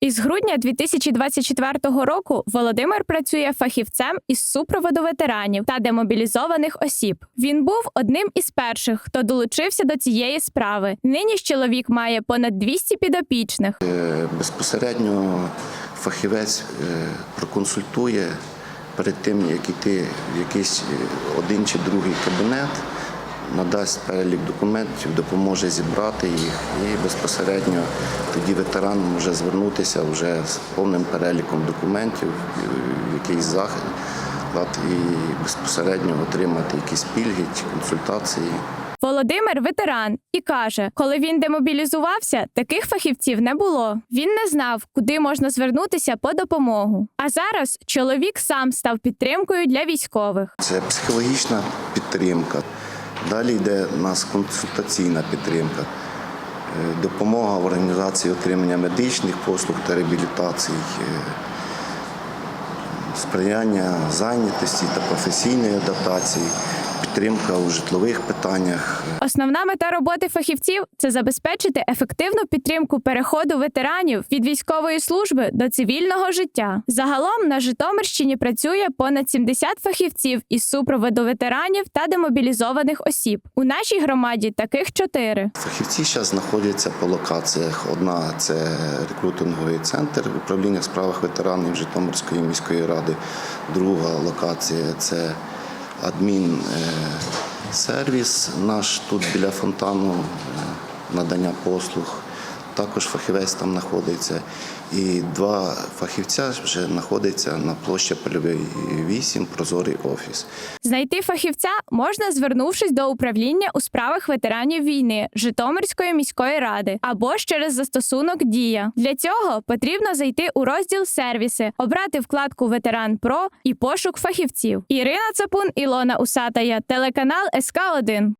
Із грудня 2024 року Володимир працює фахівцем із супроводу ветеранів та демобілізованих осіб. Він був одним із перших, хто долучився до цієї справи. Нині ж чоловік має понад 200 підопічних. Е, Безпосередньо фахівець е, проконсультує перед тим, як йти в якийсь е, один чи другий кабінет, надасть перелік документів, допоможе зібрати їх і безпосередньо тоді ветеран може звернутися вже з повним переліком документів, в якийсь заклад і безпосередньо отримати якісь пільги чи консультації. Володимир ветеран і каже, коли він демобілізувався, таких фахівців не було. Він не знав, куди можна звернутися по допомогу. А зараз чоловік сам став підтримкою для військових. Це психологічна підтримка. Далі йде у нас консультаційна підтримка, е, допомога в організації отримання медичних послуг та реабілітації, е, сприяння зайнятості та професійної адаптації, підтримка у житлових питаннях. Основна мета роботи фахівців це забезпечити ефективну підтримку переходу ветеранів від військової служби до цивільного життя. Загалом на Житомирщині працює понад 70 фахівців із супроводу ветеранів та демобілізованих осіб. У нашій громаді таких чотири. Фахівці зараз знаходяться по локаціях. Одна це рекрутинговий центр управління в справах ветеранів Житомирської міської ради. Друга локація це адмінсервіс наш тут біля фонтану е, надання послуг. Також фахівець там знаходиться. І два фахівця вже знаходяться на площі Польовий 8, прозорий офіс. Знайти фахівця можна, звернувшись до управління у справах ветеранів війни Житомирської міської ради або ж через застосунок Дія. Для цього потрібно зайти у розділ сервіси, обрати вкладку Ветеран Про і пошук фахівців. Ірина Цапун, Ілона Усатая, телеканал СК 1